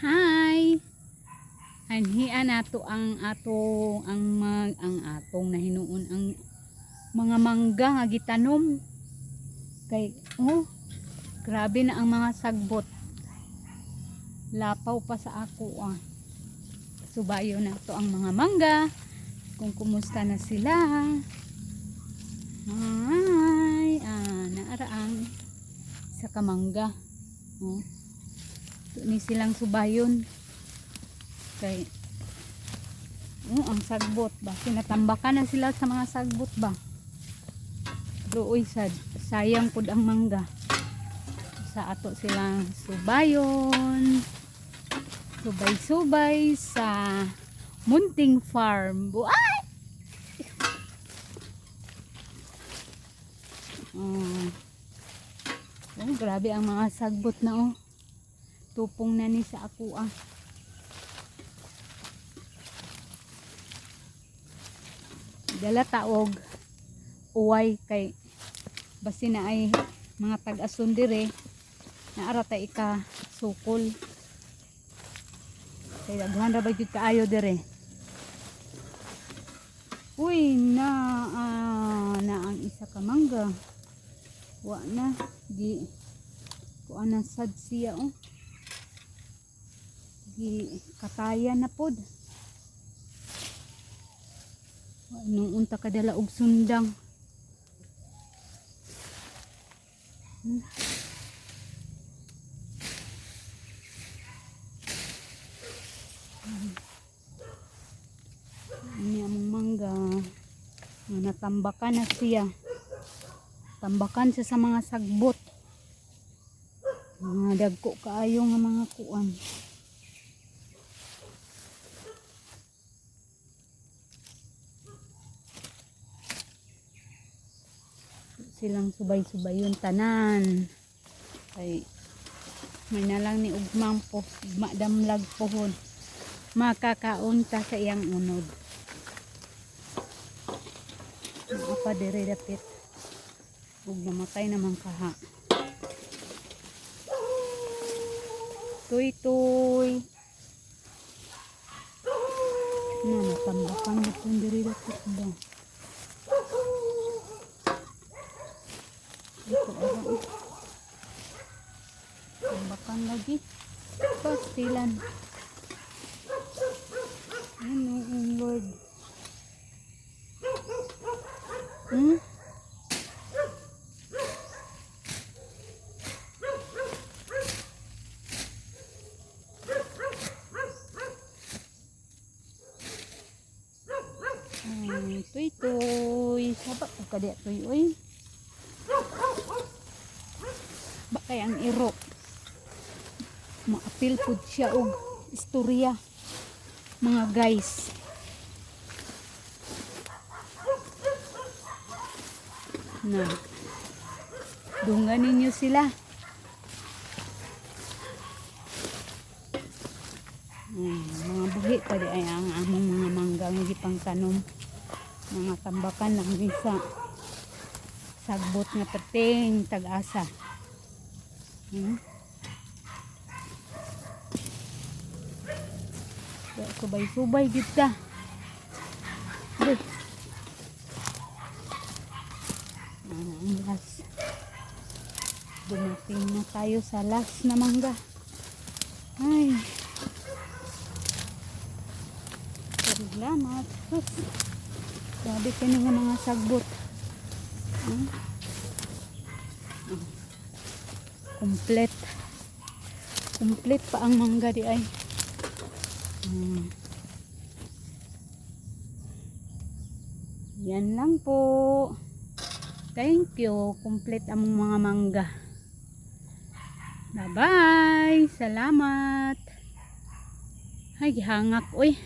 Hi. Anhian nato ang atong ang mag ang atong nahinuon ang mga mangga nga gitanom. Kay oh, grabe na ang mga sagbot. Lapaw pa sa ako ah. Subayo na to ang mga mangga. Kung kumusta na sila. Hi. Ah, naaraang sa kamangga. Oh. Ni silang subayon. Kay oh, ang sagbot ba? Sinatambakan na sila sa mga sagbot ba? Dooy sad, sayang pud ang mangga. Sa ato silang subayon. Subay-subay sa Munting Farm. Buay! Oh. Oh, grabe ang mga sagbot na oh. Tupong na ni sa ako ah. Dala taog uway kay basi na ay mga tag-ason dire na arata ika sukol. Kay daghan ra ba gyud kaayo dire. Uy na ah, na ang isa ka mangga. Wa na di kuan na sad siya oh gi kataya na pod. Nung unta kadala og sundang? Hmm. Among mangga. Nga natambakan na siya. Tambakan siya sa mga sagbot. Mga dagko kaayo nga mga kuan silang subay-subay yung tanan. Ay may nalang ni ugmang po ugma damlag pohon makakaon ta sa iyang unod. Apa dire dapit. Ug namatay naman kaha. Tuy tuy na natambakan na po dire dapit ba Tambakan lagi. Pastilan. Ano ang Lord? Hmm? Tuy tuy. Sabat ka dia tuy oy. ba kay ang iro. Maapil pud siya og istorya mga guys. Na dungan ninyo sila. Hmm, mga buhi pa di ay ang among mga manggang gipang tanom mga tambakan lang bisa sagbot nga perting tag-asa Hmm. Subay-subay kita. Deh. Ang last. Dumating na tayo sa last na mangga. Ay. Salamat. Sabi ka nga mga sagbot. Hmm? Komplet komplet pa ang mangga di ay. Hmm. yan lang po. Thank you. Komplet ang mga mangga. Bye bye salamat. Ay hangak uy